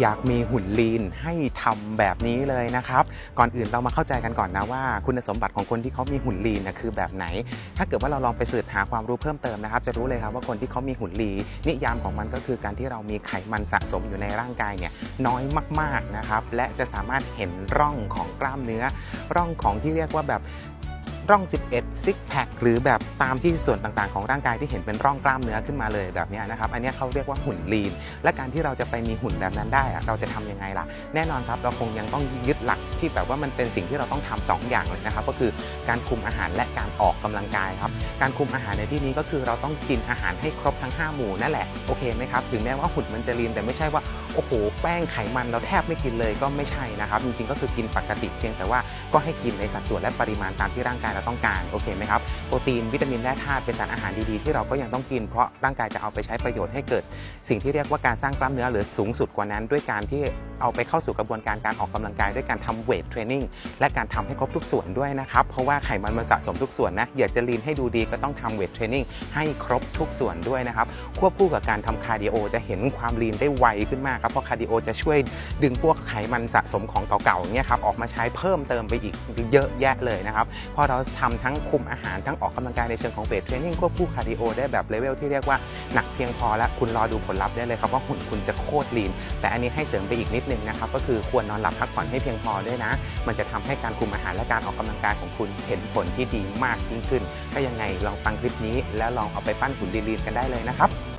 อยากมีหุ่นลีนให้ทำแบบนี้เลยนะครับ ก่อนอื่นเรามาเข้าใจกันก่อนนะว่า คุณสมบัติของคนที่เขามีหุ่นลีนนะคือแบบไหน ถ้าเกิดว่าเราลองไปสืบหาความรู้เพิ่มเติมนะครับ จะรู้เลยครับว่าคนที่เขามีหุ่นลีนนิยามของมันก็คือการที่เรามีไขมันสะสมอยู่ในร่างกายเนี่ยน้อยมากๆนะครับ และจะสามารถเห็นร่องของกล้ามเนื้อ ร่องของที่เรียกว่าแบบ ร่อง 11 ซิกแพคหรือแบบตามที่ส่วนต่างๆ ของร่างกายที่เห็นเป็นร่องกล้ามเนื้อขึ้นมาเลยแบบนี้นะครับ อันนี้เขาเรียกว่าหุ่นลีน และการที่เราจะไปมีหุ่นแบบนั้นได้ เราจะทำยังไงล่ะ แน่นอนครับ เราคงยังต้องยึดหลักที่แบบว่ามันเป็นสิ่งที่เราต้องทำสองอย่างเลยนะครับ ก็คือการคุมอาหารและการออกกำลังกายครับ การคุมอาหารในที่นี้ก็คือเราต้องกินอาหารให้ครบทั้ง 5 หมู่นั่นแหละ โอเคไหมครับ ถึงแม้ว่าหุ่นมันจะลีนแต่ไม่ใช่ว่า โอ้โห แป้งไขมันเราแทบไม่กินเลยก็ไม่ใช่นะครับ จริงๆ ก็คือกินปกติเพียงแต่ว่าก็ให้กินในสัดส่วนและปริมาณตามที่ร่างกายเราต้องการโอเคไหมครับโปรตีนวิตามินแร่ธาตุเป็นสารอาหารดีๆที่เราก็ยังต้องกินเพราะร่างกายจะเอาไปใช้ประโยชน์ให้เกิด สิ่งที่เรียกว่าการสร้างกล้ามเนื้อหรือสูงสุดกว่านั้นด้วยการที่ เอาไปเข้าสู่กระบวนการการออกกำลังกายด้วยการทำเวทเทรนนิ่งและการทำให้ครบทุกส่วนด้วยนะครับ เพราะว่าไขมันมันสะสมทุกส่วนนะอยากจะลีนให้ดูดีก็ต้องทำเวทเทรนนิ่งให้ครบทุกส่วนด้วยนะครับ ควบคู่กับการทำคาร์ดิโอจะเห็นความลีนได้ไวขึ้นมากครับ เพราะคาร์ดิโอจะช่วยดึงพวกไขมันสะสมของเก่าๆเงี้ยครับออกมาใช้เพิ่มเติมไปอีกเยอะแยะเลยนะครับพอเราทำทั้งคุมอาหารทั้งออกกำลังกายในเชิงของเวทเทรนนิ่งควบคู่คาร์ดิโอได้แบบเลเวลที่เรียกว่าหนักเพียงพอแล้วคุณรอดูผลลัพธ์ได้เลยครับว่าหุ่นคุณจะโคตรลีน แต่อันนี้ให้เสริมไปอีกนิดนึงนะครับก็คือควรนอนหลับพักผ่อนให้เพียงพอด้วยนะ มันจะทำให้การคุมอาหารและการออกกำลังกายของคุณเห็นผลที่ดีมากยิ่งขึ้น ถ้ายังไงลองฟังคลิปนี้ แล้วลองเอาไปปั้นหุ่นลีนๆกันได้เลยนะครับ